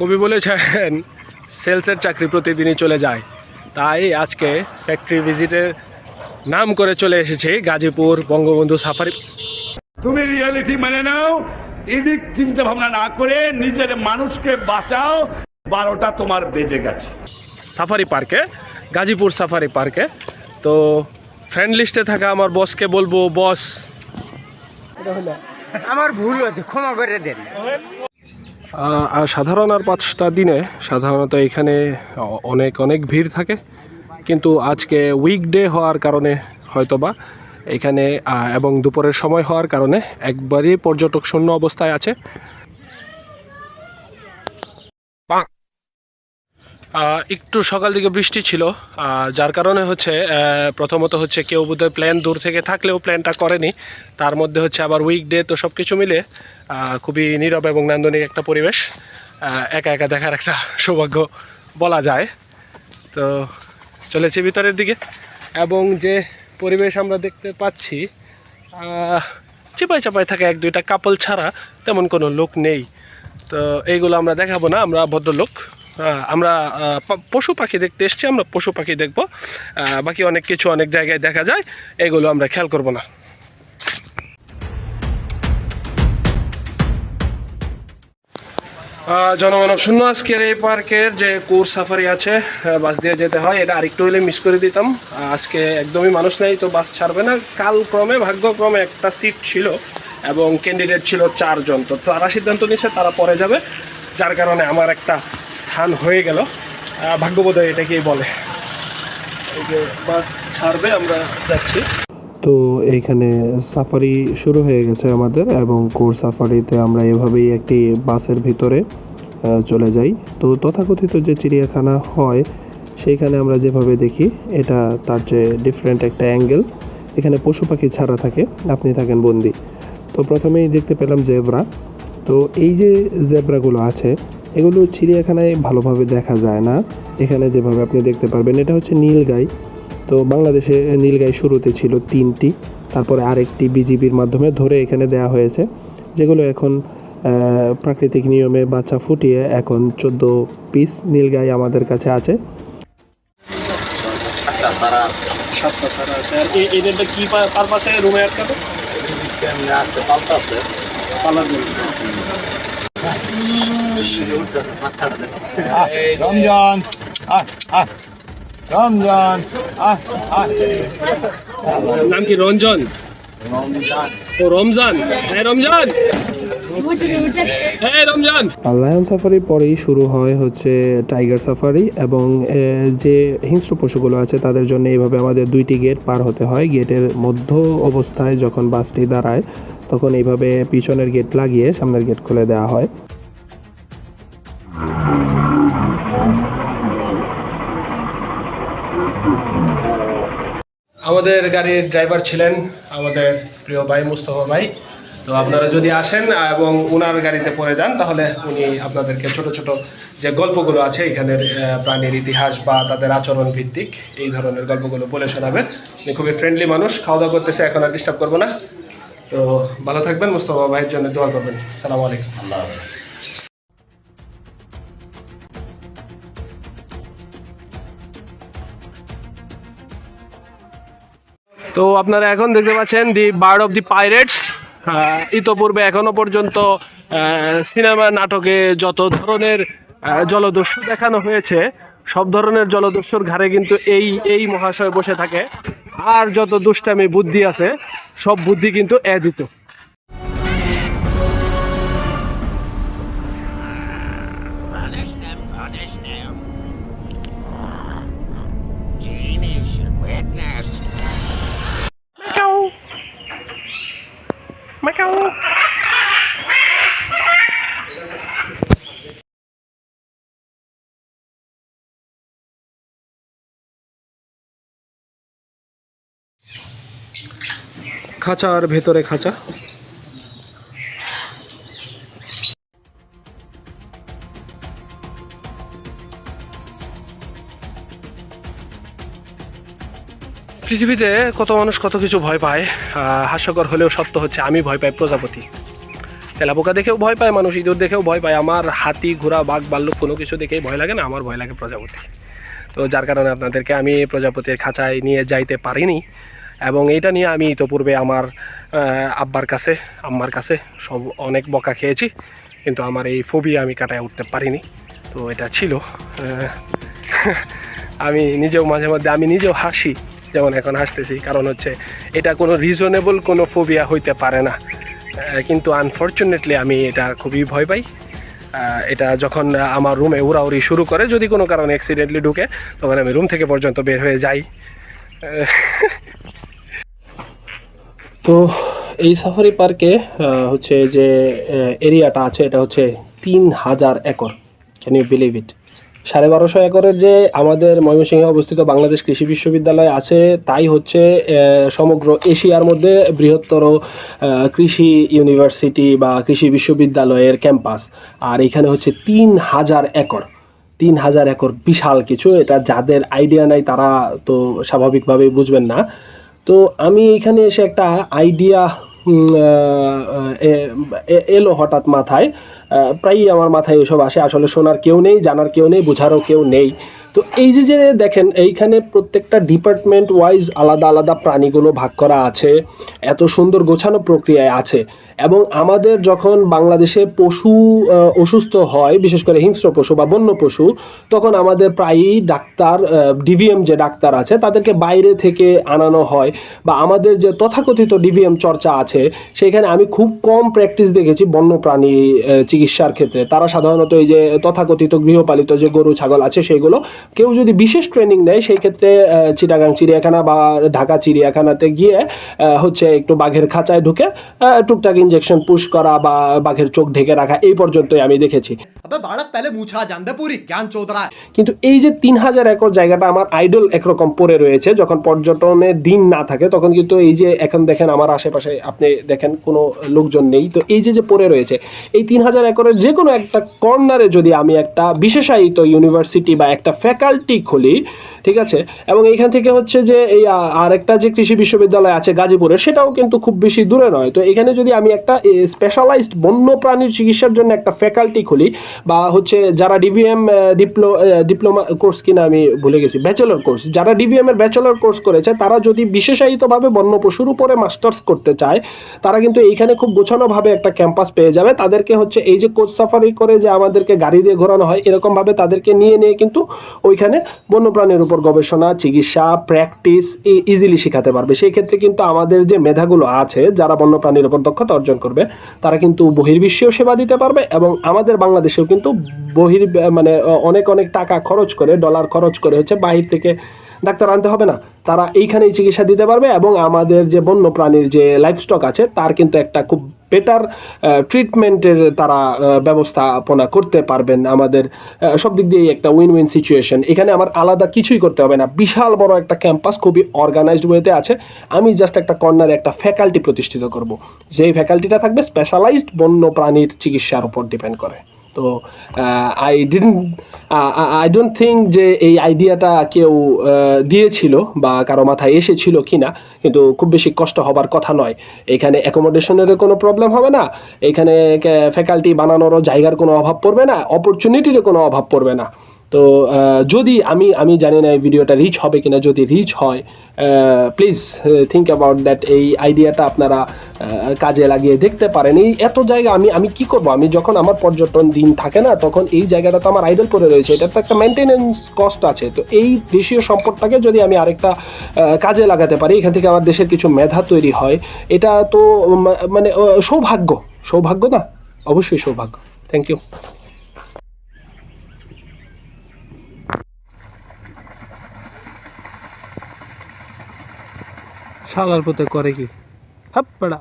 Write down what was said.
কবি বলেছেন সেলসের চাকরি প্রতিদিনই চলে যায়। তাই আজকে ফ্যাক্টরি ভিজিটের নাম করে চলে এসেছি গাজীপুর বঙ্গবন্ধু সাফারি তুমি রিয়েলিটি মেনে নাও এদিক চিন্তা ভাবনা না করে নিজের মানুষকে বাঁচাও বারোটা তোমার বেজে গেছে। সাফারি পার্কে গাজীপুর সাফারি পার্কে তো ফ্রেন্ড লিস্টে থাকা আমার বসকে বলব বস আমার ভুল হয়েছে ক্ষমা করে দেন। সাধারণ আর পাঁচটা দিনে সাধারণত এখানে অনেক অনেক ভিড় থাকে। কিন্তু আজকে উইকডে হওয়ার কারণে হয়তোবা এখানে এবং দুপুরের সময় হওয়ার কারণে একবারই পর্যটক শূন্য অবস্থায় আছে। একটু সকাল দিকে বৃষ্টি ছিল যার কারণে হচ্ছে প্রথমত হচ্ছে কেউ বোধহয় প্ল্যান দূর থেকে থাকলেও প্ল্যানটা করেনি। তার মধ্যে হচ্ছে আবার উইকডে তো সব কিছু মিলে খুবই নীরব এবং নান্দনিক একটা পরিবেশ একা একা দেখার একটা সৌভাগ্য বলা যায়। তো চলেছি ভিতরের দিকে এবং যে পরিবেশ আমরা দেখতে পাচ্ছি চিপাই চাপায় থাকা এক দুইটা কাপল ছাড়া তেমন কোনো লোক নেই। তো এইগুলো আমরা দেখাবো না, আমরা ভদ্রলোক। আমরা পশু পাখি দেখতে এসছি, আমরা পশু পাখি দেখব। বাকি অনেক কিছু অনেক জায়গায় দেখা যায়, এগুলো আমরা খেয়াল করব না। জনমানব শূন্য, আজকের এই পার্কের যে কোর সাফারি আছে বাস দিয়ে যেতে হয়, এটা আরেকটু হলে মিস করে দিতাম। আজকে একদমই মানুষ নেই, তো বাস ছাড়বে না। কাল ক্রমে, ভাগ্যক্রমে একটা সিট ছিল এবং ক্যান্ডিডেট ছিল চারজন। তো তারা সিদ্ধান্ত নিয়েছে, তারা পরে যাবে। যার কারণে আমার একটা স্থান হয়ে গেল। ভাগ্যবোধয় এটাকেই বলে। বাস ছাড়বে, আমরা যাচ্ছি। তো এইখানে সাফারি শুরু হয়ে গেছে আমাদের এবং কোর সাফারিতে আমরা এভাবেই একটি বাসের ভিতরে চলে যাই। তো তথাকথিত যে চিড়িয়াখানা হয়, সেইখানে আমরা যেভাবে দেখি, এটা তার যে ডিফারেন্ট একটা অ্যাঙ্গেল এখানে পশু পাখি ছাড়া থাকে। আপনি থাকেন বন্দি। তো প্রথমেই দেখতে পেলাম জেব্রা। তো এই যে জেব্রাগুলো আছে এগুলো চিড়িয়াখানায় ভালোভাবে দেখা যায় না। এখানে যেভাবে আপনি দেখতে পারবেন এটা হচ্ছে নীলগাই। তো বাংলাদেশে নীলগাই শুরুতে ছিল তিনটি তারপরে আরেকটি বিজিবির মাধ্যমে ধরে এখানে দেয়া হয়েছে যেগুলো এখন প্রাকৃতিক নিয়মে বাচ্চা ফুটিয়ে এখন চোদ্দ পিস নীলগাই আমাদের কাছে আছে। সাতটা সারা আছে। আর এদেরটা কি পারপাসে রুমে আটকাবে রমজান রমজান। নাম কি রঞ্জন ও, রমজান। হ্যাঁ রমজান। হ্যাঁ লায়ন সাফারি পরেই শুরু হয় হচ্ছে টাইগার সাফারি এবং যে হিংস্র পশুগুলো আছে তাদের জন্য এইভাবে আমাদের দুইটি গেট পার হতে হয়। গেটের মধ্য অবস্থায় যখন বাসটি দাঁড়ায় তখন এইভাবে পিছনের গেট লাগিয়ে সামনের গেট খুলে দেওয়া হয়। আমাদের গাড়ির ড্রাইভার ছিলেন আমাদের প্রিয় ভাই মুস্তফা ভাই। তো আপনারা যদি আসেন এবং ওনার গাড়িতে পড়ে যান, তাহলে উনি আপনাদেরকে ছোট ছোট যে গল্পগুলো আছে, এখানের প্রাণীর ইতিহাস বা তাদের আচরণ ভিত্তিক এই ধরনের গল্পগুলো বলে শোনাবেন। উনি খুবই ফ্রেন্ডলি মানুষ খাওয়া দাওয়া করতেছে, এখন আর ডিস্টার্ব করব না। তো ভালো থাকবেন মুস্তফা ভাইয়ের জন্য দোয়া করবেন। সালাম আলাইকুম। তো আপনারা এখন দেখতে পাচ্ছেন the bird of the pirates. ইতোপূর্বে এখনও পর্যন্ত সিনেমা নাটকে যত ধরনের জলদস্যু দেখানো হয়েছে সব ধরনের জলদস্যুর ঘাড়ে কিন্তু এই এই মহাশয় বসে থাকে। আর যত দুষ্টামি বুদ্ধি আছে সব বুদ্ধি কিন্তু এ দিত। খাঁচার ভেতরে খাঁচা? পৃথিবীতে কত মানুষ কত কিছু ভয় পায় হাস্যকর হলেও সত্য হচ্ছে আমি ভয় পাই প্রজাপতি। তেলাপোকা দেখেও ভয় পায় মানুষ, ইঁদুর দেখেও ভয় পায়, আমার হাতি, ঘোড়া, বাঘ ভাল্লুক কোনো কিছু দেখেই ভয় লাগে না, আমার ভয় লাগে প্রজাপতি। তো যার কারণে আপনাদেরকে আমি প্রজাপতির খাঁচায় নিয়ে যাইতে পারিনি। এবং এটা নিয়ে আমি ইতোপূর্বে আমার আব্বার কাছে, আম্মার কাছে সব অনেক বকা খেয়েছি, কিন্তু আমার এই ফোবিয়া আমি কাটায় উঠতে পারিনি। তো এটা ছিল আমি নিজেও মাঝে মধ্যে, আমি নিজেও হাসি, যেমন এখন হাসতেছি, কারণ হচ্ছে এটা কোনো রিজনেবল কোনো ফোবিয়া হইতে পারে না। কিন্তু আনফর্চুনেটলি আমি এটা খুবই ভয় পাই। এটা যখন আমার রুমে উড়াউড়ি শুরু করে, যদি কোনো কারণে অ্যাক্সিডেন্টলি ঢুকে, তখন আমি রুম থেকে পর্যন্ত বের হয়ে যাই। তো এই সাফারি পার্কে হচ্ছে যে এরিয়াটা আছে, এটা হচ্ছে তিন হাজার acre. Can you believe it সাড়ে বারোশো একরের যে আমাদের ময়মনসিংহে অবস্থিত বাংলাদেশ কৃষি বিশ্ববিদ্যালয় আছে, তাই হচ্ছে সমগ্র এশিয়ার মধ্যে বৃহত্তর কৃষি ইউনিভার্সিটি বা কৃষি বিশ্ববিদ্যালয়ের ক্যাম্পাস আর এখানে হচ্ছে তিন হাজার একর। তিন হাজার একর বিশাল কিছু, এটা যাদের আইডিয়া নাই, তারা তো স্বাভাবিকভাবেই বুঝবেন না। তো আমি এখানে এসে একটা আইডিয়া এলো হঠাৎ মাথায়। প্রায়ই আমার মাথায় এসব আসে। আসলে শোনার কেউ নেই, জানার কেউ নেই, বোঝারও কেউ নেই। তো এই যে যে দেখেন এইখানে প্রত্যেকটা ডিপার্টমেন্ট ওয়াইজ আলাদা আলাদা প্রাণীগুলো ভাগ করা আছে এত সুন্দর গোছানো প্রক্রিয়ায় আছে এবং আমাদের যখন বাংলাদেশে পশু অসুস্থ হয় বিশেষ করে হিংস্র পশু বা বন্য পশু তখন আমাদের প্রায়ই ডাক্তার ডিভিএম যে ডাক্তার আছে তাদেরকে বাইরে থেকে আনানো হয় বা আমাদের যে তথাকথিত ডিভিএম চর্চা আছে সেখানে আমি খুব কম প্র্যাকটিস দেখেছি বন্যপ্রাণী আহ, চিকিৎসার ক্ষেত্রে। তারা সাধারণত এই যে তথাকথিত গৃহপালিত যে গরু ছাগল আছে সেগুলো কেউ যদি বিশেষ ট্রেনিং নেয় সেই ক্ষেত্রে চিটাগাং চিড়িয়াখানা বা ঢাকা চিড়িয়াখানাতে গিয়ে হচ্ছে একটু বাঘের খাঁচায় ঢুকে টুকটাক ইঞ্জেকশন পুশ করা বা বাঘের চোখ ঢেকে রাখা এই পর্যন্তই আমি দেখেছি। কিন্তু এই যে তিন হাজার একর জায়গাটা আমার আইডল একরকম পড়ে রয়েছে যখন পর্যটনের দিন না থাকে তখন কিন্তু এই যে এখন দেখেন আমার আশেপাশে আপনি দেখেন কোনো লোকজন নেই তো এই যে যে পড়ে রয়েছে এই তিন হাজার একরের যে কোনো একটা কর্নারে যদি আমি একটা বিশেষায়িত ইউনিভার্সিটি বা একটা ফ্যাক্টরি ফ্যাকাল্টি খুলি, ঠিক আছে? এবং এইখান থেকে হচ্ছে যে এই আরেকটা যে কৃষি বিশ্ববিদ্যালয় আছে গাজীপুরে সেটাও কিন্তু খুব বেশি দূরে নয়। তো এখানে যদি আমি একটা স্পেশালাইজড বন্য প্রাণীর চিকিৎসার জন্য একটা ফ্যাকাল্টি খুলি, বা হচ্ছে যারা ডিভিএম ডিপ্লো ডিপ্লোমা কোর্স কিনা আমি ভুলে গেছি ব্যাচেলর কোর্স যারা ডিভিএম এর ব্যাচেলর কোর্স করেছে, তারা যদি বিশেষায়িতভাবে বন্য পশুর উপরে মাস্টার্স করতে চায়, তারা কিন্তু এইখানে খুব গোছানোভাবে একটা ক্যাম্পাস পেয়ে যাবে। তাদেরকে হচ্ছে এই যে কোচ সাফারি করে যে আমাদেরকে গাড়ি দিয়ে ঘোরানো হয়, এরকমভাবে তাদেরকে নিয়ে নিয়ে কিন্তু ওইখানে বন্যপ্রাণীর উপর গবেষণা, চিকিৎসা প্র্যাকটিস ইজিলি শেখাতে পারবে। সেই ক্ষেত্রে কিন্তু আমাদের যে মেধাগুলো আছে, যারা বন্যপ্রাণীর উপর দক্ষতা অর্জন করবে, তারা কিন্তু বহির্বিশ্বেও সেবা দিতে পারবে এবং আমাদের বাংলাদেশেও কিন্তু বহির মানে অনেক অনেক টাকা খরচ করে ডলার খরচ করে হচ্ছে বাহির থেকে ডাক্তার আনতে হবে না। তারা এইখানেই চিকিৎসা দিতে পারবে এবং আমাদের যে বন্য প্রাণীর যে লাইফ স্টক আছে, তার কিন্তু একটা খুব বেটার ট্রিটমেন্টের তারা ব্যবস্থাপনা করতে পারবেন। আমাদের সব দিক দিয়েই একটা উইন উইন সিচুয়েশন এখানে আমার আলাদা কিছুই করতে হবে না। বিশাল বড় একটা ক্যাম্পাস খুবই অর্গানাইজড ওয়েতে আছে। আমি জাস্ট একটা কর্নারে একটা ফ্যাকাল্টি প্রতিষ্ঠিত করব। যেই ফ্যাকাল্টিটা থাকবে স্পেশালাইজড বন্য প্রাণীর চিকিৎসার উপর ডিপেন্ড করে। তো I don I don't think যে এই আইডিয়াটা কেউ দিয়েছিল বা কারও মাথায় এসেছিল কি না কিন্তু খুব বেশি কষ্ট হবার কথা নয়। এখানে অ্যাকোমোডেশনেরও কোনো প্রবলেম হবে না, এখানে ফ্যাকাল্টি বানানোরও জায়গার কোনো অভাব পড়বে না অপরচুনিটিরও কোনো অভাব পড়বে না। তো যদি আমি আমি জানি না এই ভিডিওটা রিচ হবে কিনা, যদি রিচ হয় প্লিজ থিঙ্ক অ্যাবাউট দ্যাট এই আইডিয়াটা আপনারা কাজে লাগিয়ে দেখতে পারেন। এই এত জায়গা আমি আমি কি করব? আমি যখন আমার পর্যটন দিন থাকে না, তখন এই জায়গাটা তো আমার আইডল পড়ে রয়েছে। এটা তো একটা মেনটেনেন্স কস্ট আছে। তো এই দেশীয় সম্পদটাকে যদি আমি আরেকটা কাজে লাগাতে পারি, এখান থেকে আমার দেশের কিছু মেধা তৈরি হয়, এটা তো মানে সৌভাগ্য। সৌভাগ্য না? অবশ্যই সৌভাগ্য। থ্যাংক ইউ শালার পথে করে কি? হাপ পাড়া